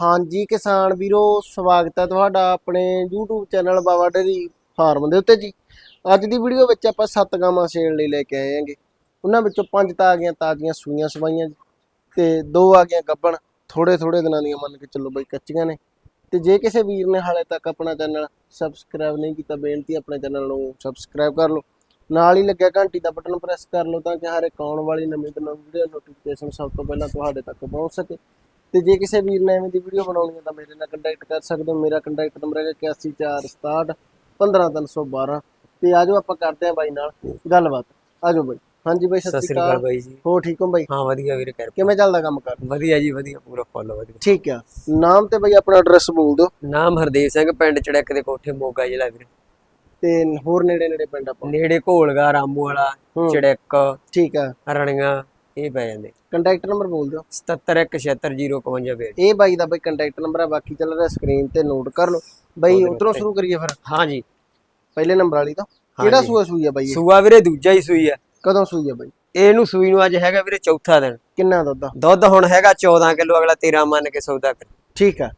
ਹਾਂਜੀ ਕਿਸਾਨ ਵੀਰੋ, ਸਵਾਗਤ ਹੈ ਤੁਹਾਡਾ ਆਪਣੇ YouTube channel Baba dairy farm ਦੇ ਉੱਤੇ ਜੀ। ਅੱਜ ਦੀ ਵੀਡੀਓ ਵਿੱਚ ਆਪਾਂ ਸੱਤ ਗਾਵਾਂ ਸੇਲ ਲਈ ਲੈ ਕੇ ਆਏ ਹਾਂਗੇ। ਉਹਨਾਂ ਵਿੱਚੋਂ ਪੰਜ ਤਾਂ ਆ ਗਈਆਂ ਤਾਜ਼ੀਆਂ ਸੂਈਆਂ ਸਵਾਈਆਂ ਜੀ ਤੇ ਦੋ ਆ ਗਈਆਂ ਗੱਬਣ। ਥੋੜੇ ਥੋੜੇ ਦਿਨਾਂ ਦੀਆਂ ਮੰਨ ਕੇ ਚੱਲੋ ਬਈ ਕੱਚੀਆਂ ਨੇ। ਤੇ ਜੇ ਕਿਸੇ ਵੀਰ ਨੇ ਹਾਲੇ ਤੱਕ ਆਪਣਾ ਚੈਨਲ ਸਬਸਕ੍ਰਾਈਬ ਨਹੀਂ ਕੀਤਾ, ਬੇਨਤੀ ਆਪਣੇ ਚੈਨਲ ਨੂੰ ਸਬਸਕ੍ਰਾਈਬ ਕਰ ਲਓ। ਨਾਲ ਹੀ ਲੱਗਿਆ ਘੰਟੀ ਦਾ ਬਟਨ ਪ੍ਰੈਸ ਕਰ ਲਓ ਤਾਂ ਕਿ ਹਰ ਇੱਕ ਆਉਣ ਵਾਲੀ ਨਵੀਂ ਤੋਂ ਨਵੀਂ ਵੀਡੀਓ ਨੋਟੀਫਿਕੇਸ਼ਨ ਸਭ ਤੋਂ ਪਹਿਲਾਂ ਤੁਹਾਡੇ ਤੱਕ ਪਹੁੰਚ ਸਕੇ। ਤੇ ਜੇ ਕਿਸੇ ਵੀਰ ਨੇ ਐਵੇਂ ਦੀ ਵੀਡੀਓ ਬਣਾਉਣੀ ਹੈ ਤਾਂ ਮੇਰੇ ਨਾਲ ਕੰਟੈਕਟ ਕਰ ਸਕਦੇ ਹੋ। ਮੇਰਾ ਕੰਟੈਕਟ ਨੰਬਰ ਹੈਗਾ 8146 15312 ਤੇ ਆਜੋ ਆਪਾਂ ਕਰਦੇ ਹਾਂ ਬਾਈ ਨਾਲ ਗੱਲਬਾਤ। ਆਜੋ ਬਾਈ। ਹਾਂਜੀ ਬਾਈ ਸਤਿ ਸ੍ਰੀ ਅਕਾਲ ਬਾਈ ਜੀ। ਹੋ ਠੀਕ ਹੋ ਬਾਈ? ਹਾਂ ਵਧੀਆ ਵੀਰੇ ਕਰ ਕਿਵੇਂ ਚੱਲਦਾ ਕੰਮ ਕਰ? ਵਧੀਆ ਜੀ ਵਧੀਆ ਪੂਰਾ ਫੁੱਲ ਵਧੀਆ। ਠੀਕ ਆ। ਨਾਮ ਤੇ ਬਾਈ ਆਪਣਾ ਐਡਰੈਸ ਬੋਲ ਦਿਓ। ਨਾਮ ਹਰਦੇਵ ਸਿੰਘ ਪਿੰਡ ਚੜੈਕ ਦੇ ਕੋਠੇ ਮੋਗਾ ਜ਼ਿਲ੍ਹਾ ਵੀਰੇ। ਤੇ ਹੋਰ ਨੇੜੇ ਨੇੜੇ ਪਿੰਡ ਆਪਾਂ? ਨੇੜੇ ਘੋਲਗਾ ਰਾਮੂ ਵਾਲਾ। ਚੜੈਕ ਠੀਕ ਆ। ਰਣੀਆਂ ਇਹ ਪੈ ਜਾਂਦੇ। ਕੰਟੈਕਟ ਨੰਬਰ ਬੋਲ ਦਿਓ। 77167051 ਇਹ ਬਾਈ ਦਾ ਬਾਈ ਕੰਟੈਕਟ ਨੰਬਰ ਆ ਬਾਕੀ ਚੱਲ ਰਿਹਾ ਸਕਰੀਨ ਤੇ ਨੋਟ ਕਰ ਲਓ। ਬਾਈ ਉਧਰੋਂ ਸ਼ੁਰੂ ਕਰੀਏ ਫਿਰ। ਹਾਂ ਜੀ ਪਹਿਲੇ ਨੰਬਰ ਵਾਲੀ ਤੋਂ। ਕਿਹੜਾ ਹਾਂਜੀ। ਸੂਆ ਸੂਈ ਆ ਬਾਈ? ਸੂਆ ਵੀਰੇ ਦੂਜਾ ਹੀ ਸੂਈ ਆ। ਕਦੋਂ ਸੂਈ ਆ ਬਾਈ? ਇਹਨੂੰ ਸੂਈ ਨੂੰ ਅੱਜ ਹੈਗਾ ਵੀਰੇ ਚੌਥਾ ਦਿਨ। ਕਿੰਨਾ ਦੁੱਧ ਦੁੱਧ ਹੁਣ ਹੈਗਾ 14 ਕਿਲੋ ਅਗਲਾ 13 ਮੰਨ ਕੇ ਸੌਦਾ ਕਰ ਠੀਕ ਆ।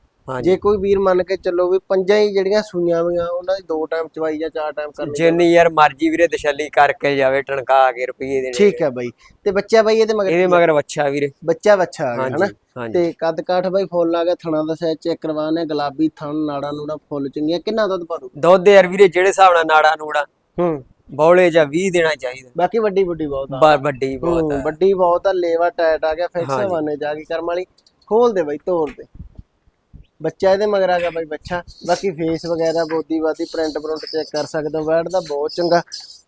ਜੀ ਕੋਈ ਵੀਰ ਮੰਨ ਕੇ ਚੱਲੋ ਵੀ ਪੰਜਾਂ ਹੀ ਜਿਹੜੀਆਂ ਸੂਈਆਂ ਹੋਈਆਂ ਉਹਨਾਂ ਦੀ ਦੋ ਟਾਈਮ ਚਵਾਈ ਜਾਂ ਚਾਰ ਟਾਈਮ ਕਰਨੀ ਜਿੰਨੀ ਯਾਰ ਮਰਜ਼ੀ ਵੀਰੇ ਤਸੱਲੀ ਕਰਕੇ ਜਾਵੇ ਟਣਕਾ ਕੇ ਰੁਪਏ ਦੇਣੇ। ਠੀਕ ਹੈ ਬਾਈ। ਤੇ ਬੱਚਾ ਬਾਈ ਇਹਦੇ ਮਗਰ ਇਹਦੇ ਮਗਰ ਵੱਛਾ ਵੀਰੇ। ਬੱਚਾ ਬੱਚਾ ਆ ਗਿਆ ਹਨਾ? ਤੇ ਕੱਦ ਕਾਠ ਬਾਈ ਫੁੱਲ ਆ ਗਿਆ ਥਣਾ ਦਾ ਸਾਈਜ਼ ਚੈੱਕ ਕਰਵਾਣੇ ਗੁਲਾਬੀ ਥਣ ਨਾੜਾ ਨੂੜਾ ਫੁੱਲ ਚੰਗੀਆਂ। ਕਿੰਨਾ ਦੁੱਧ ਪਾ ਦੂ ਦੁੱਧ ਯਾਰ ਵੀਰੇ ਜਿਹੜੇ ਹਿਸਾਬ ਨਾਲ ਨਾੜਾ ਨੂੜਾ ਹੂੰ। ਬੌਲੇ ਜਾਂ 20 ਦੇਣਾ ਚਾਹੀਦਾ। ਬਾਕੀ ਵੱਡੀ ਵੱਡੀ ਬਹੁਤ ਆ। ਵੱਡੀ ਬਹੁਤ ਆ। ਵੱਡੀ ਬਹੁਤ ਆ ਲੇਵਾ ਟਾਇਟ ਆ ਗਿਆ ਫਿਕਸ। ਵਾਨੇ ਜਾ ਕੇ ਕਰਮ ਵਾਲੀ। ਖੋਲ ਦੇ ਬਾਈ ਤੋੜ ਦੇ। ਬੱਚਾ ਇਹਦੇ ਮਗਰ ਆ ਗਿਆ ਬਾਈ ਬੱਚਾ। ਬਾਕੀ ਫੇਸ ਵਗੈਰਾ ਬੋਦੀ ਬਾਦੀ ਪ੍ਰਿੰਟ ਪ੍ਰਿੰਟ ਚੈੱਕ ਕਰ ਸਕਦੇ ਹੋ। ਵੈਟ ਦਾ ਬਹੁਤ ਚੰਗਾ।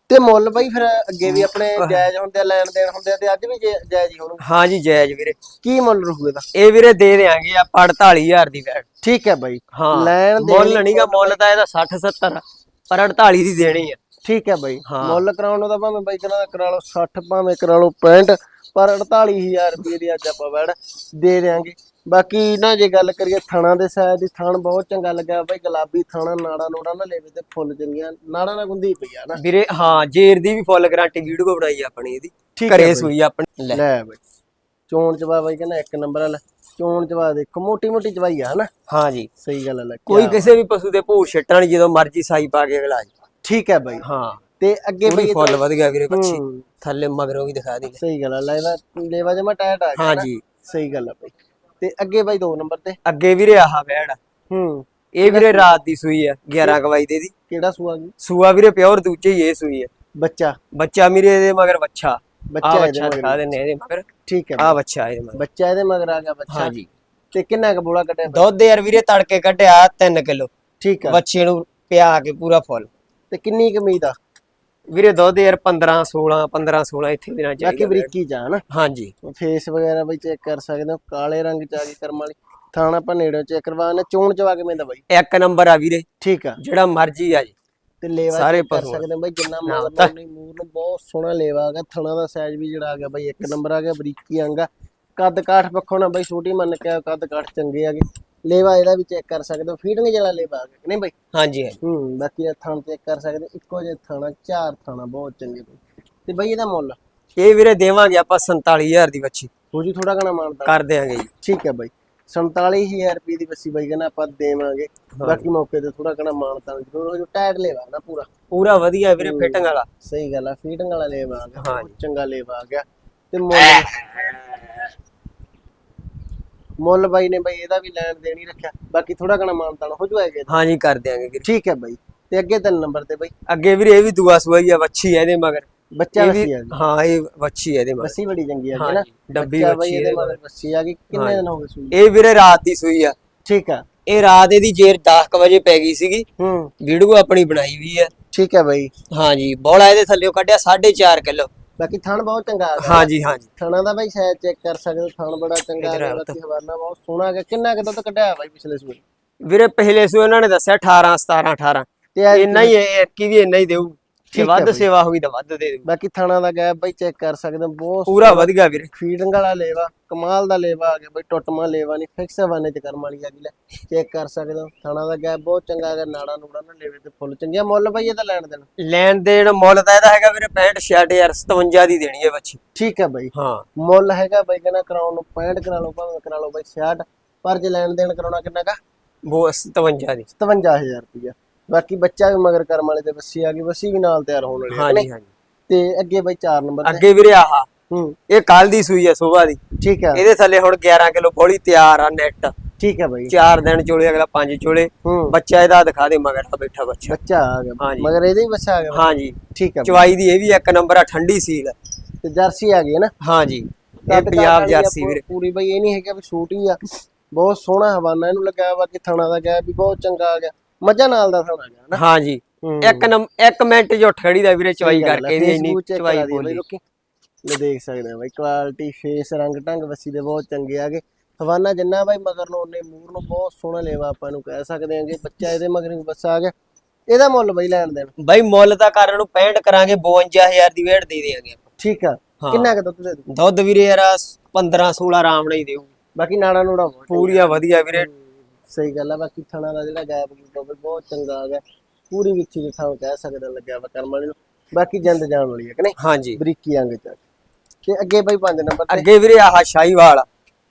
ਤੇ ਮੁੱਲ ਬਾਈ ਫਿਰ ਅੱਗੇ ਵੀ ਆਪਣੇ ਜਾਇਜ਼ ਹੁੰਦੇ ਆ ਲੈਣ ਦੇਣ ਹੁੰਦੇ ਆ ਤੇ ਅੱਜ ਵੀ ਜੇ- ਜਾਇਜ਼ ਹੀ ਹੋਣਗੇ। ਹਾਂ ਜੀ ਜਾਇਜ਼ ਵੀਰੇ। ਕੀ ਮੁੱਲ ਰਹੂ ਇਹਦਾ? ਇਹ ਵੀਰੇ ਦੇ ਦੇਾਂਗੇ ਆਪਾਂ 48000 ਦੀ ਵੈਟ ਠੀਕ ਹੈ ਬਾਈ। ਹਾਂ ਲੈਣ ਦੇਣ ਮੁੱਲ ਨਹੀਂਗਾ ਮੁੱਲ ਤਾਂ ਇਹਦਾ 60 70 ਪਰ 48 ਦੀ ਦੇਣੀ ਆ। ਠੀਕ ਹੈ ਬਾਈ। ਹਾਂ। ਮੁੱਲ ਕਰਾਉਣ ਨੂੰ ਤਾਂ ਭਾਵੇਂ ਬਾਈ ਕਹਿੰਦਾ ਕਰਾ ਲਓ 60 ਭਾਵੇਂ ਕਰਾ ਲਓ 65 ਪਰ 48000 ਰੁਪਏ ਦੀ ਅੱਜ ਆਪਾਂ ਵੈੜ ਦੇ ਦੇਾਂਗੇ ਬਾਕੀ ਨਾ ਜੇ ਗੱਲ ਕਰੀਏ ਥਣਾ ਦੇ ਸਾਇਦ ਦੀ ਥਣ ਬਹੁਤ ਚੰਗਾ ਲੱਗਾ ਬਾਈ ਗੁਲਾਬੀ ਥਣਾ ਨਾੜਾ ਨੂੜਾ ਨਾ ਲੈਵੇ ਤੇ ਫੁੱਲ ਚੰਗੀਆਂ ਨਾੜਾ ਨਾਲ ਗੁੰਦੀ ਪਈ ਆ ਨਾ। ਵੀਰੇ ਹਾਂ ਜੇਰ ਦੀ ਵੀ ਫੁੱਲ ਗਾਰੰਟੀ ਵੀਡੀਓ ਬਣਾਈ ਆਪਣੀ ਇਹਦੀ। ਘਰੇ। ਸੂਈ ਆਪਣੀ ਲੈ। ਲੈ ਬਾਈ। ਚੋਣ ਚਵਾ ਬਾਈ ਕਹਿੰਦਾ ਇੱਕ ਨੰਬਰ ਵਾਲਾ ਚੋਣ ਚਵਾ ਦੇਖੋ ਮੋਟੀ ਮੋਟੀ ਚਵਾਈ ਆ ਹਨਾ? ਹਾਂ ਜੀ। ਸਹੀ ਗੱਲ ਹੈ ਕੋਈ ਕਿਸੇ ਵੀ ਪਸ਼ੂ ਦੇ ਭੂਰ ਛੱਟਣ ਵਾਲੀ ਜਦੋਂ ਮਰਜ਼ੀ ਸਾਈ ਪਾ ਕੇ ਅਗਲਾ। ਠੀਕ ਹੈ ਬਾਈ। ਹਾਂ। ਤੇ ਅੱਗੇ ਬਾਈ ਫੁੱਲ ਵਧ ਗਿਆ ਵੀਰੇ ਬੱਚੀ ਥੱਲੇ ਮਗਰੋਂ ਵੀ ਦਿਖਾ ਦੇ। ਸਹੀ ਗੱਲ ਹੈ ਲੈਵਾ ਲੈਵਾ ਜਮਾ ਟਾਇਟ ਆ ਗਿਆ ਹਾਂ ਨਾ। ਜੀ। ਸਹੀ ਗੱਲ ਹੈ ਬਾਈ। ਤੇ ਅੱਗੇ ਬਾਈ ਦੋ ਨੰਬਰ ਤੇ। ਅੱਗੇ ਵੀਰੇ ਆਹ ਵੈੜ ਆ। ਹੂੰ। ਇਹ ਵੀਰੇ ਰਾਤ ਦੀ ਸੂਈ ਆ 11 ਕਵਾਈ ਦੇ ਦੀ। ਕਿਹੜਾ ਸੂਆ ਜੀ? ਸੂਆ ਵੀਰੇ ਪਿਓਰ ਦੂਜੇ ਹੀ ਇਹ ਸੂਈ ਆ। ਬੱਚਾ। ਬੱਚਾ ਮੇਰੇ ਇਹਦੇ ਮਗਰ ਬੱਚਾ ਬੱਚਾ ਇਹਦੇ ਬੱਚਾ ਦਿਖਾ ਮਗਰ ਦਿੰਨੇ ਇਹਦੇ ਮਗਰ। ਠੀਕ ਹੈ ਆ ਬੱਚਾ ਇਹਦੇ ਮਗਰ। ਬੱਚਾ ਇਹਦੇ ਮਗਰ ਆ ਗਿਆ ਬੱਚਾ। ਹਾਂ ਜੀ ਤੇ ਕਿੰਨਾ ਕੁ ਬੋਲਾ ਕੱਢਿਆ? ਦੁੱਧ ਯਾਰ ਵੀਰੇ ਤੜਕੇ ਕੱਢਿਆ 3 ਕਿਲੋ। ਠੀਕ ਆ। ਬੱਚੇ ਨੂੰ ਪਿਆ ਕੇ ਪੂਰਾ ਫੁੱਲ। ਤੇ ਕਿੰਨੀ ਕੁ ਉਮੀਦ ਆ? ਵੀਰੇ ਦੁੱਧ ਯਾਰ 15 16 15 16 ਇੱਥੇ ਦੇਣਾ ਬਾਕੀ ਚਾਹੀਦਾ ਵੀਰੇ। ਬਰੀਕੀ ਜਾ ਹਨਾ ਹਾਂਜੀ। ਫੇਸ ਵਗੈਰਾ ਬਈ ਚੈੱਕ ਕਰ ਸਕਦੇ ਹੋ ਕਾਲੇ ਰੰਗ ਚ ਆ ਗਈ ਕਰਮ ਵਾਲੀ। ਥਾਣਾ ਆਪਾਂ ਨੇੜੇ ਚੈੱਕ ਕਰਵਾਣਾ ਚੋਣ ਚਵਾ ਕੇ ਮੈਂਦਾ ਬਾਈ? ਇੱਕ ਨੰਬਰ ਆ ਵੀਰੇ। ਠੀਕ ਆ। ਜਿਹੜਾ ਮਰਜ਼ੀ ਆ ਜੀ। ਤੇ ਲੇਵਾ ਸਾਰੇ ਕਰ ਆ। ਸਕਦੇ ਹੋ ਬਾਈ ਜਿੰਨਾ ਤਾਂ- ਨਹੀਂ ਮੂਰ ਨੂੰ ਬਹੁਤ ਸੋਹਣਾ ਲੇਵਾ ਆ ਗਿਆ ਥਣਾ ਦਾ ਸਾਈਜ਼ ਵੀ ਜਿਹੜਾ ਆ ਗਿਆ ਬਾਈ ਇੱਕ ਨੰਬਰ ਆ ਗਿਆ ਬਰੀਕੀ ਆਂਗਾ ਕੱਦ ਕਾਠ ਪੱਖੋਂ ਨਾ ਬਾਈ ਛੋਟੀ ਮੰਨ ਕੇ ਕੱਦ ਕਾਠ ਚੰਗੇ ਆਗੇ ਲੇਵਾ ਇਹਦਾ ਵੀ ਚੈੱਕ ਕਰ ਸਕਦੇ ਹੋ। ਫੀਡਿੰਗ ਜਿਹੜਾ ਲੇਵਾ ਆ ਗਿਆ ਕਿ ਨਹੀਂ ਬਾਈ? ਹਾਂਜੀ ਹਾਂਜੀ। ਹੂੰ ਬਾਕੀ ਇਹ ਥਣ ਚੈੱਕ ਕਰ ਸਕਦੇ ਹੋ, ਇੱਕੋ ਜਿਹਾ ਥਾਣਾ ਚਾਰ ਥਾਣਾ ਬਹੁਤ ਚੰਗੇ ਬਾਈ ਤੇ ਬਾਈ ਇਹਦਾ ਮੁੱਲ? ਇਹ ਵੀਰੇ ਦੇਵਾਂਗੇ ਆਪਾਂ 47000 ਦੀ ਬੱਚੀ। ਹੋ ਜੀ ਥੋੜਾ ਘਣਾ ਮਾਨਤਾ ਕਰ ਦਿਆਂਗੇ ਜੀ। ਠੀਕ ਹੈ ਬਾਈ। 47000 ਰੁਪਏ ਦੀ ਬੱਸੀ ਬਾਈ ਕਹਿੰਦਾ ਆਪਾਂ ਦੇਵਾਂਗੇ। ਬਾਕੀ ਮੌਕੇ ਤੇ ਥੋੜਾ ਘਣਾ ਮਾਨਤਾ ਜ਼ਰੂਰ ਹੋ ਜੋ ਟਾਇਰ ਲੇਵਾ ਨਾ ਪੂਰਾ। ਪੂਰਾ ਵਧੀਆ ਵੀਰੇ ਫਿਟਿੰਗ ਵਾਲਾ। ਸਹੀ ਗੱਲ ਆ ਫੀਡਿੰਗ ਵਾਲਾ ਲੇਵਾ ਆ ਗਿਆ। ਹਾਂ ਬਹੁਤ ਚੰਗਾ ਲੇਵਾ ਆ ਗਿਆ। ਤੇ ਮੁੱਲ? ਮੁੱਲ ਬਾਈ ਨੇ ਬਾਈ ਇਹਦਾ ਵੀ ਲੈਣ ਦੇਣੀ ਰੱਖਿਆ। ਬਾਕੀ ਥੋੜਾ ਘਣਾ ਮਾਨਤਾ ਹੋ ਜਾਏਗਾ ਹਾਂਜੀ ਕਰ ਦਿਆਂਗੇ ਵੀਰੇ। ਠੀਕ ਹੈ ਬਾਈ। ਤੇ ਅੱਗੇ ਤਿੰਨ ਨੰਬਰ ਤੇ ਬਾਈ। ਅੱਗੇ ਵੀਰੇ ਇਹ ਵੀ ਦੁਆ ਸਵਾਈ ਆ ਵੱਛੀ ਇਹਦੇ ਮਗਰ। ਬੱਚਾ ਇਹ ਬੱਸੀ ਵੀ ਆ ਜੀ। ਹਾਂ ਇਹ ਵੱਛੀ ਇਹਦੇ ਮਗਰ। ਬੱਸੀ ਬੜੀ ਚੰਗੀ ਆ ਜੀ ਹਾਂ ਨਾ। ਜੀ, ਡੱਬੀ ਵੱਛੀ ਇਹਦੇ ਮਗਰ ਬੱਸੀ ਆ ਗਈ। ਕਿੰਨੇ ਦਿਨ ਹੋ ਗਏ ਸੂਈ? ਇਹ ਵੀਰੇ ਰਾਤ ਦੀ ਸੂਈ ਆ। ਠੀਕ ਆ। ਇਹ ਰਾਤ ਇਹਦੀ ਜੇਰ 10 ਵਜੇ ਪੈ ਗਈ ਸੀਗੀ। ਹੂੰ। ਵੀਡੀਓ ਆਪਣੀ ਬਣਾਈ ਵੀ ਆ। ਠੀਕ ਹੈ ਬਾਈ। ਹਾਂਜੀ ਬੋਲਾ ਇਹਦੇ ਥੱਲੇੋਂ ਕੱਢਿਆ 4.5 ਕਿਲੋ। ਬਾਕੀ ਥਣ ਬਹੁਤ ਚੰਗਾ ਆ ਗਿਆ। ਹਾਂਜੀ ਹਾਂਜੀ। ਥਣਾ ਦਾ ਬਾਈ ਸ਼ਾਇਦ ਚੈੱਕ ਕਰ ਸਕਦੇ ਹੋ ਥਣ ਬੜਾ ਚੰਗਾ ਆ ਇੱਧਰ ਗਿਆ ਆ ਬਾਕੀ ਹਵਾਨਾ ਬਹੁਤ ਸੋਹਣਾ ਆ ਗਿਆ। ਕਿੰਨਾ ਕੁ ਦੁੱਧ ਕੱਢਿਆ ਬਾਈ ਪਿਛਲੇ ਸੂਏ? ਵੀਰੇ ਪਹਿਲੇ ਸੂ ਇਹਨਾਂ ਨੇ ਦੱਸਿਆ 18 17 18 ਤੇ ਐਤਕੀ- ਇੰਨਾ ਹੀ ਹੈ ਕੀ ਵੀ ਇੰਨਾ ਹੀ ਦੇਊ। ਜੇ ਵੱਧ। ਸੇਵਾ ਹੋਈ ਤਾਂ ਵੱਧ ਦੇ ਦੇਊ ਬਾਕੀ ਥਣਾ ਦਾ ਗੈਪ ਬਾਈ ਚੈੱਕ ਕਰ ਸਕਦੇ ਹੋ ਬਹੁਤ ਪੂਰਾ ਵਧੀਆ ਵੀਰੇ। ਫੀਡਿੰਗ ਵਾਲਾ ਲੇਵਾ ਕਮਾਲ ਦਾ ਲੇਵਾ ਆ ਗਿਆ ਬਾਈ ਟੁੱਟਮਾ ਲੇਵਾ ਨਹੀਂ ਫਿਕਸ ਹਵਾਨੇ ਚ ਕਰਮ ਵਾਲੀ ਆ ਗਈ ਲੈ ਚੈੱਕ ਕਰ ਸਕਦੇ ਹੋ ਥਣਾ ਦਾ ਗੈਪ ਬਹੁਤ ਚੰਗਾ ਗਿਆ ਨਾੜਾ ਨੂੜਾ ਨਾ ਲੇਵੇ ਤੇ ਫੁੱਲ ਚੰਗਿਆ ਮੁੱਲ ਬਾਈ ਇਹਦਾ ਲੈਣ ਦੇਣ। ਲੈਣ ਦੇਣ ਮੁੱਲ ਤਾਂ ਇਹਦਾ ਹੈਗਾ ਵੀਰੇ 65 66000 57 ਦੀ ਦੇਣੀ ਹੈ ਬੱਚੀ। ਠੀਕ ਹੈ ਬਾਈ। ਹਾਂ। ਮੁੱਲ ਹੈਗਾ ਬਾਈ ਕਹਿੰਦਾ ਕਰਾਉਣ ਨੂੰ 65 ਕਰਾ ਲਓ ਭਾਵੇਂ ਕਰਾ ਲਓ ਬਾਈ 66 ਪਰ ਜੇ ਲੈਣ ਦੇਣ ਕਰਾਉਣਾ ਕਿੰਨਾ ਕਾ? ਉਹ 57 ਦੀ। 57000 ਰੁਪਇਆ ਬਾਕੀ ਬੱਚਾ ਵੀ ਮਗਰ ਕਰਮ ਵਾਲੇ ਤੇ ਬੱਸੀ ਆ ਗਈ ਬੱਸੀ ਵੀ ਨਾਲ ਤਿਆਰ ਹੋਣ ਵਾਲੀ ਹੈ ਹਾਂਜੀ ਤੇ ਅੱਗੇ ਬਾਈ 4 ਨੰਬਰ ਤੇ। ਅੱਗੇ ਵੀਰੇ ਆਹ ਹੂੰ। ਇਹ ਕੱਲ ਦੀ ਸੂਈ ਆ ਸੋਭਾ ਦੀ। ਠੀਕ ਹੈ ਇਹਦੇ ਥੱਲੇ ਹੁਣ 11 ਕਿਲੋ ਬੋਲੀ ਤਿਆਰ ਆ ਨੈਟ ਠੀਕ ਹੈ ਬਾਈ। 4 ਦਿਨ ਚੋਲੇ ਅਗਲਾ 5 ਚੋਲੇ। ਹੂੰ। ਬੱਚਾ ਇਹਦਾ ਦਿਖਾ ਦੇ ਮਗਰ ਆ ਬੈਠਾ ਬੱਚਾ। ਬੱਚਾ ਆ ਗਿਆ। ਹਾਂਜੀ। ਮਗਰ ਇਹਦੇ ਹੀ ਬੱਚਾ ਆ ਗਿਆ। ਹਾਂਜੀ। ਠੀਕ ਹੈ ਬਾਈ। ਚਵਾਈ ਦੀ ਇਹ ਵੀ ਇੱਕ ਨੰਬਰ ਆ ਠੰਡੀ ਸੀਲ। ਤੇ ਜਰਸੀ ਆ ਗਈ ਹੈ ਨਾ? ਹਾਂਜੀ। ਇਹ ਕੱਦ ਕਾਠ ਪੰਜਾਬ ਵਾਲੀ ਆ, ਜਰਸੀ ਵੀਰੇ। ਪੂਰੀ ਬਾਈ ਇਹ ਨਹੀਂ ਹੈਗਾ ਵੀ ਛੋਟੀ ਆ। ਬਹੁਤ ਸੋਹਣਾ ਹਵਾਨਾ ਇਹਨੂੰ ਲੱਗਾ ਵਾ ਕਿ ਥਣਾ ਦਾ ਗਿਆ ਵੀ ਬਹੁਤ ਚੰਗਾ ਆ ਗਿਆ। ਮੱਝਾਂ ਨਾਲ ਦਾ ਥਣਾ ਗਿਆ ਨਾ ਹੂੰ। ਇੱਕ ਨੰਮ ਇੱਕ ਮਿੰਟ ਜੋ ਠੜੀ ਦਾ ਵੀਰੇ ਚਵਾਈ ਕਰਕੇ ਇਹਦੀ ਇੰਨੀ ਚਵਾਈ ਬੋਲੀ ਇਹ ਦੇਖ ਸਕਦੇ ਆ ਬਾਈ ਕੁਆਲਿਟੀ ਫੇਸ ਰੰਗ ਢੰਗ ਵਸੀ ਦੇ ਬਹੁਤ ਚੰਗੇ ਆਗੇ ਹਵਾਨਾ ਜਿੰਨਾ ਬਾਈ ਮਗਰ ਨੂੰ ਉਹਨੇ ਮੂਰ ਨੂੰ ਬਹੁਤ ਸੋਹਣਾ ਲੇਵਾ ਆਪਾਂ ਨੂੰ ਕਹਿ ਸਕਦੇ ਆਂਗੇ ਬੱਚਾ ਇਹਦੇ ਮਗਰ ਵੀ ਬੱਸਾ ਆ ਗਿਆ। ਇਹਦਾ ਮੁੱਲ ਬਾਈ ਲੈਣ ਦੇਣ। ਬਾਈ ਮੁੱਲ ਦਾ ਕਾਰਨ ਨੂੰ 65 ਕਰਾਂਗੇ 52000 ਦੀ ਵੇਟ ਦੇ ਦੇਾਂਗੇ ਠੀਕ ਆ। ਹਾਂ। ਕਿੰਨਾ ਕੁ ਦੁੱਧ ਦੇ ਦੂ ਦੁੱਧ ਵੀਰੇ ਯਾਰ 15 16 ਆਰਾਮ ਨਾਲ ਹੀ ਦੇਊ। ਬਾਕੀ ਨਾੜਾ ਨੂੜਾ। ਪੂਰੀਆ ਵਧੀਆ ਵੀਰੇ। ਸਹੀ ਗੱਲ ਆ ਬਾਕੀ ਥਣਾ ਦਾ ਜਿਹੜਾ ਗੂਪ ਆ ਬਹੁਤ ਚੰਗਾ ਆ ਗਿਆ। ਪੂਰੀ ਵਿੱਚੀ ਦੇ ਥਾਂ ਕਹਿ ਸਕਦੇ ਲੱਗਿਆ ਵਾ ਕਰਮ ਵਾਲੇ ਨੂੰ। ਬਾਕੀ ਜਿੰਦ ਜਾਣ ਵਾਲੀ ਹੈ ਕਿ ਨਹੀਂ? ਹਾਂਜੀ। ਬਰੀਕੀ ਅੰਗ ਚ ਤੇ ਅੱਗੇ ਬਾਈ 5 ਨੰਬਰ ਤੇ? ਅੱਗੇ ਵੀਰੇ ਆਹ ਸ਼ਾਹੀਵਾਲ।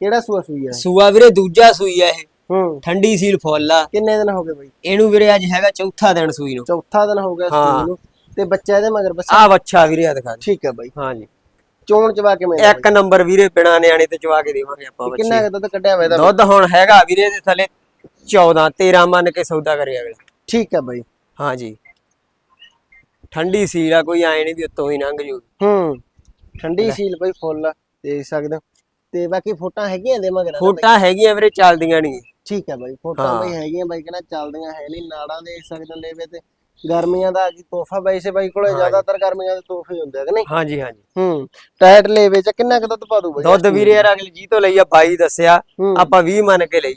ਕਿਹੜਾ ਸੂਆ ਸੂਈ ਆ ਸੂਆ ਵੀਰੇ ਦੂਜਾ ਸੂਈ ਆ ਇਹ। ਹੂੰ। ਠੰਡੀ ਸੀਲ ਫੁੱਲ ਆ। ਕਿੰਨੇ ਦਿਨ ਹੋ ਗਏ ਬਾਈ? ਇਹਨੂੰ ਵੀਰੇ ਅੱਜ ਹੈਗਾ ਚੌਥਾ ਦਿਨ ਸੂਈ ਨੂੰ। ਚੌਥਾ ਦਿਨ ਹੋ ਗਿਆ ਹਾਂ। ਸੂਈ ਨੂੰ। ਤੇ ਬੱਚਾ ਇਹਦੇ ਮਗਰ ਬਸ ਆ ਬੱਚਾ ਵੀਰੇ ਆ ਦਿਖਾ ਠੀਕ ਆ ਬਾਈ। ਹਾਂਜੀ। ਚੋਣ ਚਵਾ ਕੇ ਮੈਂ ਇੱਕ ਨੰਬਰ ਵੀਰੇ ਬਿਨਾ ਨਿਆਣੇ ਤੇ ਚਵਾ ਕੇ ਦੇਵਾਂਗੇ ਆਪਾਂ ਬੱਚੇ ਕਿੰਨਾ ਕੁ ਦੁੱਧ ਕੱਢਿਆ ਵਾ ਇਹਦਾ? ਦੁੱਧ ਹੁਣ ਹੈਗਾ ਵੀਰੇ ਦੇ ਥੱਲੇ 14 13 ਮੰਨ ਕੇ ਸੌਦਾ ਕਰੇ ਅਗਲਾ। ਠੀਕ ਆ ਬਾਈ। ਹਾਂਜੀ। ਠੰਡੀ ਸੀਲ ਆ ਕੋਈ ਐ ਨਹੀਂ ਵੀ ਉੱਤੋਂ ਹੀ ਲੰਘ ਜੂ। ਹੂੰ ਠੰਡੀ ਸੀਲ ਬਾਈ ਫੁੱਲ ਆ ਦੇਖ ਸਕਦੇ ਹੋ। ਤੇ ਬਾਕੀ ਫੋਟਾਂ ਹੈਗੀਆਂ ਇਹਦੇ ਮਗਰ? ਫੋਟਾਂ ਹੈਗੀਆਂ ਵੀਰੇ ਚੱਲਦੀਆਂ ਨਹੀਂ ਠੀਕ ਹੈ ਬਾਈ ਫੋਟੋਆਂ ਹਾਂ। ਬਾਈ ਹੈਗੀਆਂ ਬਾਈ ਕਹਿੰਦਾ ਚੱਲਦੀਆਂ ਹੈ ਨਹੀਂ ਨਾੜਾਂ ਦੇਖ ਸਕਦੇ ਹੋ ਲੇਵੇ ਤੇ ਗਰਮੀਆਂ ਦਾ ਕੀ ਤੋਹਫਾ ਬਾਈ ਸੇ ਬਾਈ ਕੋਲੇ ਜ਼ਿਆਦਾਤਰ ਗਰਮੀਆਂ ਦੇ ਤੋਹਫੇ ਹੁੰਦੇ ਆ ਕਿ ਨਹੀਂ? ਹਾਂਜੀ ਹਾਂਜੀ। ਹੂੰ ਟਾਇਟ ਲੇਵੇ ਚ ਕਿੰਨਾ ਕੁ ਦੁੱਧ ਪਾ ਦੂ ਬਾਈ? ਦੁੱਧ ਵੀਰੇ ਯਾਰ ਅਗਲੀ ਜੀ ਤੋਂ ਲਈ ਆ 22 ਦੱਸਿਆ ਹੂੰ। ਆਪਾਂ 20 ਮੰਨ ਕੇ ਲਈ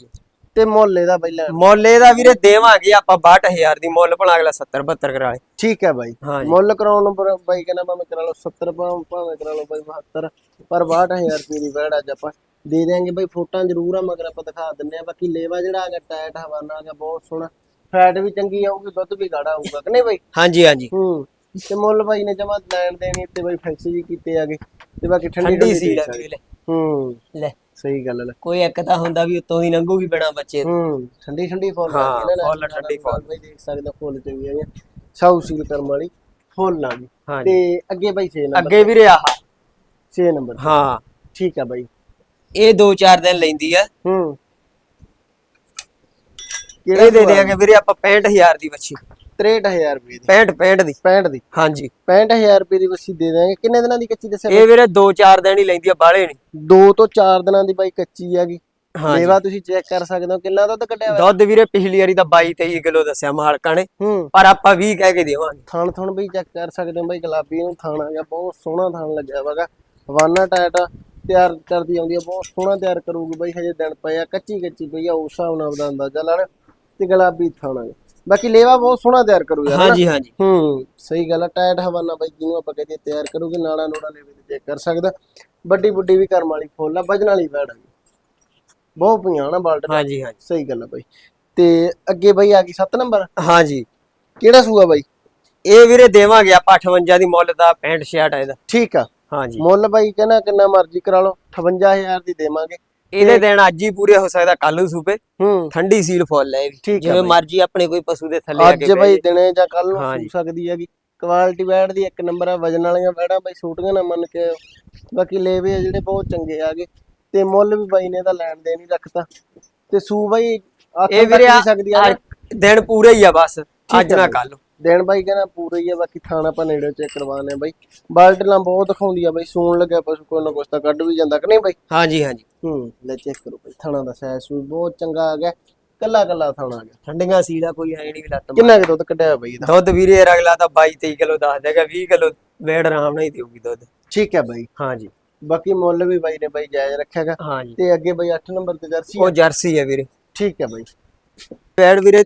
ਤੇ ਮੁੱਲ ਦਾ ਬਾਈ ਲੈਣ ਮੁੱਲ ਇਹਦਾ ਵੀਰੇ ਦੇਵਾਂਗੇ ਆਪਾਂ 62000 ਦੀ ਮੁੱਲ ਭਲਾ ਅਗਲਾ 70 72 ਕਰਾ ਲੇ। ਠੀਕ ਹੈ ਬਾਈ। ਹਾਂਜੀ। ਮੁੱਲ ਕਰਾਉਣ ਨੂੰ ਪਰ ਬਾਈ ਕਹਿੰਦਾ ਭਾਵੇਂ ਕਰਾ ਲਓ 70 ਭਾਵੇਂ ਭਾਵੇਂ ਕਰਾ ਲਓ ਬਾਈ 72 ਪਰ 62000 ਰੁਪਏ ਦੀ ਵੈੜ ਅੱਜ ਆਪਾਂ ਦੇ ਦੇਾਂਗੇ ਬਾਈ। ਫੋਟਾਂ ਜ਼ਰੂਰ ਆ ਮਗਰ ਆਪਾਂ ਦਿਖਾ ਦਿੰਨੇ ਆ ਬਾਕੀ ਲੇਵਾ ਜਿਹੜਾ ਗਿਆ ਟਾਇਟ ਹਵਾਨਾ ਗਿਆ ਬਹੁਤ ਸੋਹਣਾ। ਫੈਟ ਵੀ ਚੰਗੀ ਆਊਗੀ ਦੁੱਧ ਵੀ ਗਾੜਾ ਆਊਗਾ ਕਿ ਨਹੀਂ ਬਾਈ? ਹਾਂਜੀ ਹਾਂਜੀ। ਹੂੰ। ਤੇ ਮੁੱਲ ਬਾਈ ਨੇ ਜਮਾ ਲੈਣ ਦੇਣੀ ਤੇ ਬਾਈ ਫਿਕਸ ਜੀ ਕੀਤੇ ਆਗੇ ਤੇ ਬਾਕੀ ਠੰਡੀ ਵੀਰੇ। ਲੈ। ਹੂੰ। ਲੈ। ਸਹੀ ਗੱਲ ਹੈ ਕੋਈ ਇੱਕ ਤਾਂ ਹੁੰਦਾ ਵੀ ਉੱਤੋਂ ਹੀ ਲੰਘੂਗੀ ਬਿਨਾ ਬੱਚੇ ਦੇ। ਹੂੰ ਠੰਡੀ ਠੰਡੀ ਫੁੱਲ ਹਾਂ, ਫੁੱਲ ਠੰਡੀ ਫੁੱਲ। ਬਾਈ ਦੇਖ ਸਕਦੇ ਫੁੱਲ ਚੰਗੀ ਆ ਸਾਊ ਸੀਲ ਕਰਮ ਵਾਲੀ ਫੁੱਲ ਗਈ ਹਾਂਜੀ। ਤੇ ਅੱਗੇ ਬਾਈ 6 ਨੰਬਰ ਅੱਗੇ ਵੀਰੇ ਆਹ। 6 ਨੰਬਰ ਹਾਂ। ਠੀਕ ਆ ਬਾਈ। ਇਹ 2-4 ਦਿਨ ਲੈਂਦੀ ਆ। ਹੂੰ। ਇਹ ਦੇ ਦੇਾਂਗੇ ਵੀਰੇ ਆਪਾਂ 65000 ਦੀ ਬੱਚੀ। 63000 ਰੁਪਏ ਦੀ। 65 65 ਦੀ। 65 ਦੀ। ਹਾਂਜੀ। 65000 ਰੁਪਏ ਦੀ ਬੱਸੀ ਦੇ ਦਾਂਗੇ ਕਿੰਨੇ ਦਿਨਾਂ ਦੀ ਕੱਚੀ ਦੱਸਿਆ ਇਹ ਵੀਰੇ 2-4 ਦਿਨ ਹੀ ਲੈਂਦੀ ਆ ਬਾਹਲੇ ਨਹੀਂ। ਦੋ ਤੋਂ 4 ਦਿਨਾਂ ਦੀ ਬਾਈ ਕੱਚੀ ਹੈਗੀ। ਹਾਂਜੀ। ਲੇਵਾ ਤੁਸੀਂ ਚੈੱਕ ਕਰ ਸਕਦੇ ਹੋ। ਕਿੰਨਾ ਦੁੱਧ ਕੱਢਿਆ ਹੋਇਆ? ਦੁੱਧ ਵੀਰੇ ਪਿਛਲੀ ਵਾਰੀ ਤਾਂ 22-23 ਕਿਲੋ ਦੱਸਿਆ ਮਾਲਕਾਂ ਨੇ। ਹੂੰ। ਪਰ ਆਪਾਂ 20 ਕਹਿ ਕੇ ਦੇਵਾਂਗੇ। ਥਣ ਥਣ ਵੀ ਚੈੱਕ ਕਰ ਸਕਦੇ ਹੋ ਬਾਈ ਗੁਲਾਬੀ ਨੂੰ ਥਣ ਆ ਗਿਆ ਬਹੁਤ ਸੋਹਣਾ ਥਣ ਲੱਗਿਆ ਟਾਇਟ ਆ, ਤਿਆਰ ਕਰਦੀ ਆਉਂਦੀ ਆ ਬਹੁਤ ਸੋਹਣਾ ਤਿਆਰ ਕਰੂਗੀ ਬਾਈ ਹਜੇ ਦਿਨ ਪਏ ਆ ਕੱਚੀ ਕੱਚੀ ਪਈ ਆ ਉਸ ਹਿਸਾਬ ਨਾਲ ਅੰਦਾਜ਼ਾ ਲਾਣ ਤੇ ਗੁਲਾਬੀ ਥਣ ਆ ਗਿਆ। ਬਾਕੀ ਲੇਵਾ ਬਹੁਤ ਸੋਹਣਾ ਤਿਆਰ ਕਰੂ ਯਾਰ ਹਾਂਜੀ ਹਾਂਜੀ। ਹੂੰ ਸਹੀ ਗੱਲ ਆ ਟਾਇਟ ਹਵਾਨਾ ਬਾਈ ਜਿਹਨੂੰ ਆਪਾਂ ਕਹਦੇ ਤਿਆਰ ਕਰੂਗੇ ਨਾੜਾ ਨੂੜਾ ਲੇਵੇ ਤੇ ਚੈੱਕ ਕਰ ਸਕਦਾ। ਵੱਡੀ ਬੁੱਡੀ ਵੀ ਕਰਮ ਵਾਲੀ ਫੁੱਲ ਆ ਵਜਣ ਵਾਲੀ ਬੈੜ ਆ ਬਹੁਤ ਪਈਆਂ ਨਾ ਬਾਲਟ ਹਾਂਜੀ ਹਾਂਜੀ। ਸਹੀ ਗੱਲ ਆ ਬਾਈ। ਤੇ ਅੱਗੇ ਬਾਈ ਆ ਗਈ 7 ਨੰਬਰ। ਹਾਂਜੀ। ਕਿਹੜਾ ਸੂਆ ਬਾਈ? ਇਹ ਵੀਰੇ ਦੇਵਾਂਗੇ ਆਪਾਂ 58 ਦੀ ਮੁੱਲ ਦਾ 65 66 ਇਹਦਾ। ਠੀਕ ਆ। ਹਾਂਜੀ। ਮੁੱਲ ਬਾਈ ਕਹਿੰਦਾ ਕਿੰਨਾ ਮਰਜ਼ੀ ਕਰਾ ਲਓ 58000 ਦੀ ਦੇਵਾਂਗੇ। ਇਹਦੇ ਦਿਨ ਅੱਜ ਹੀ ਪੂਰੇ ਹੋ ਸਕਦਾ ਕੱਲ ਨੂੰ ਸੂਪੇ। ਹੂੰ। ਠੰਡੀ ਸੀਲ ਫੁੱਲ ਹੈ ਵੀ। ਜਿਵੇਂ। ਮਰਜ਼ੀ ਆਪਣੇ ਕੋਈ ਪਸ਼ੂ ਦੇ ਥੱਲੇ ਆ ਅੱਜ ਕੇ ਬਾਈ ਦਿਨੇ ਜਾਂ ਕੱਲ ਨੂੰ। ਸੂ ਸਕਦੀ ਹੈਗੀ। ਕੁਆਲਿਟੀ ਬੈੜ ਦੀ ਇੱਕ ਨੰਬਰ ਆ ਵਜਨ ਵਾਲੀਆਂ ਬੈੜਾਂ ਬਾਈ ਛੋਟੀਆਂ ਨਾ ਮੰਨ ਕੇ। ਬਾਕੀ ਲੇਵੇ ਜਿਹੜੇ ਬਹੁਤ ਚੰਗੇ ਆਗੇ ਤੇ ਮੁੱਲ ਵੀ ਬਾਈ ਨੇ ਤਾਂ ਲੈਣ ਦੇ ਨਹੀਂ ਰੱਖਤਾ। ਤੇ ਸੂ ਬਾਈ ਤੱਕ ਵੀ ਸਕਦੀ ਆ ਦਿਨ ਪੂਰੇ ਹੀ ਆ ਬਸ। ਅੱਜ ਨਾ। ਕੱਲ ਦਿਨ ਬਾਈ ਕਹਿੰਦਾ ਪੂਰਾ ਹੀ ਆ ਬਾਕੀ ਥਾਣਾ ਆਪਾਂ ਨੇੜੇ ਚੈੱਕ ਕਰਵਾਉਂਦੇ ਆ ਬਾਈ। ਬਾਲਟਲਾਂ ਬਹੁਤ ਦਿਖਾਉਂਦੀ ਆ ਬਾਈ ਸੂਣ ਲੱਗਿਆ ਪਸ਼ੂ ਕੋਈ ਨਾ ਕੁਛ ਤਾਂ ਕੱਢ ਵੀ ਜਾਂਦਾ ਕਿ ਨਹੀਂ ਬਾਈ? ਹਾਂਜੀ ਹਾਂਜੀ। ਹੂੰ ਲੈ ਚੈੱਕ ਕਰੋ ਬਾਈ ਥਾਣਾ ਦਾ ਸਾਈਜ਼ ਸੂ ਬਹੁਤ ਚੰਗਾ ਆ ਗਿਆ ਕੱਲਾ ਕੱਲਾ ਥਾਣਾ ਆ ਗਿਆ। ਠੰਡੀਆਂ ਸੀਲਾ ਕੋਈ ਐ ਨਹੀਂ ਵੀ ਲੱਤ ਕਿੰਨਾ ਕੁ ਦੁੱਧ ਕੱਢਿਆ ਬਾਈ ਇਹਦਾ? ਦੁੱਧ ਵੀਰੇ ਅਗਲਾ ਤਾਂ 22 23 ਕਿਲੋ ਦੱਸ ਦੇਗਾ 20 ਕਿਲੋ ਵੇੜ ਆਰਾਮ ਨਾਲ ਹੀ ਦੇਊਗੀ ਦੁੱਧ। ਠੀਕ ਹੈ ਬਾਈ। ਹਾਂਜੀ। ਬਾਕੀ ਮੁੱਲ ਵੀ ਬਾਈ ਨੇ ਬਾਈ ਜਾਇਜ਼ ਰੱਖਿਆਗਾ ਹਾਂਜੀ। ਤੇ ਅੱਗੇ ਬਾਈ 8 ਨੰਬਰ ਤੇ ਜਰਸੀ ਉਹ ਜਰਸੀ ਹੈ ਵੀਰੇ। ਠੀਕ ਹੈ ਬਾਈ। ਵੇੜ ਵੀਰੇ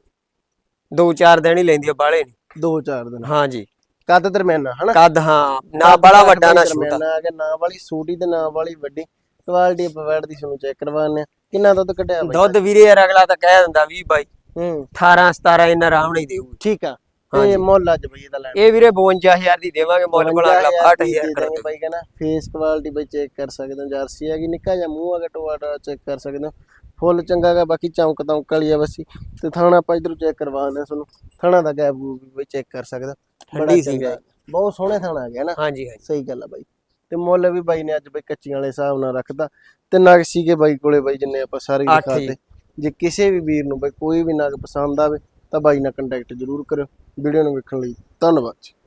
2-4 ਦਿਨ ਹੀ ਲੈਂਦੀ ਆ ਬਾਲੇ ਨਹੀਂ 2-4 ਦਿਨ। ਹਾਂਜੀ। ਕੱਦ ਦਰਮਿਆਨਾ ਹਨਾ? ਕੱਦ ਹਾਂ। ਨਾ ਬੜਾ ਵੱਡਾ ਨਾ ਛੋਟਾ। ਆ ਗਿਆ ਨਾ ਵਾਲੀ ਛੋਟੀ ਤੇ ਨਾ ਵਾਲੀ ਵੱਡੀ। ਕੁਆਲਿਟੀ ਵੈੜ ਦੀ ਸਾਨੂੰ ਚੈੱਕ ਕਰਵਾਉਂਦੇ ਆ ਕਿੰਨਾ ਦੁੱਧ ਕੱਢਿਆ ਬਾਈ? ਦੁੱਧ ਵੀਰੇ ਯਾਰ ਅਗਲਾ ਤਾਂ ਕਹਿ ਦਿੰਦਾ 20 22 ਹੂੰ। 18 17 ਇਹਨਾਂ ਆਰਾਮ ਨਾਲ ਹੀ ਦੇਊਗੀ। ਠੀਕ ਆ। ਤੇ ਮੁੱਲ ਅੱਜ ਬਈ ਇਹਦਾ ਲੈਣਾ। ਇਹ ਵੀਰੇ 52000 ਦੀ ਦੇਵਾਂਗੇ ਮੁੱਲ ਬਣਾ ਅਗਲਾ 62000 ਕਰ ਦੇ ਬਾਈ ਕਹਿੰਦਾ ਫੇਸ ਕੁਆਲਿਟੀ ਬਈ ਚੈੱਕ ਕਰ ਸਕਦੇ ਹੋ। ਜਰਸੀ ਹੈਗੀ ਨਿੱਕਾ ਜਿਹਾ ਮੂੰਹ ਹੈਗਾ ਟੋਆਟਾ ਚੈੱਕ ਕਰ ਸਕਦੇ ਹੋ। ਫੁੱਲ ਚੰਗਾ ਗਾ ਬਾਕੀ ਚਮਕ ਤਮਕ ਵਾਲੀ ਆ ਬਸੀ। ਤੇ ਥਾਣਾ ਆਪਾਂ ਇਧਰੋਂ ਚੈੱਕ ਕਰਵਾਉਂਦੇ ਤੁਹਾਨੂੰ। ਥਾਣਾ ਦਾ ਗੈਪ ਵੀ ਚੈੱਕ ਕਰ ਸਕਦਾ। ਬੜਾ ਚੰਗਾ। ਬਹੁਤ ਸੋਹਣੇ ਥਾਣਾ ਆ ਗਿਆ ਨਾ। ਹਾਂਜੀ ਹਾਂਜੀ। ਸਹੀ ਗੱਲ ਆ ਬਾਈ। ਤੇ ਮੁੱਲ ਵੀ ਬਾਈ ਨੇ ਅੱਜ ਬਾਈ ਕੱਚੀਆਂ ਵਾਲੇ ਹਿਸਾਬ ਨਾਲ ਰੱਖਦਾ ਤੇ ਨਗ ਸੀਗੇ ਬਾਈ ਕੋਲੇ ਬਾਈ ਜਿੰਨੇ ਆਪਾਂ ਸਾਰੇ। ਦਿਖਾਤੇ ਜੇ ਕਿਸੇ ਵੀ ਵੀਰ ਨੂੰ ਬਾਈ ਕੋਈ ਵੀ ਨਗ ਪਸੰਦ ਆਵੇ ਤਾਂ ਬਾਈ ਨਾਲ ਕੰਟੈਕਟ ਜ਼ਰੂਰ ਕਰਿਓ। ਵੀਡੀਓ ਨੂੰ ਵੇਖਣ ਲਈ ਧੰਨਵਾਦ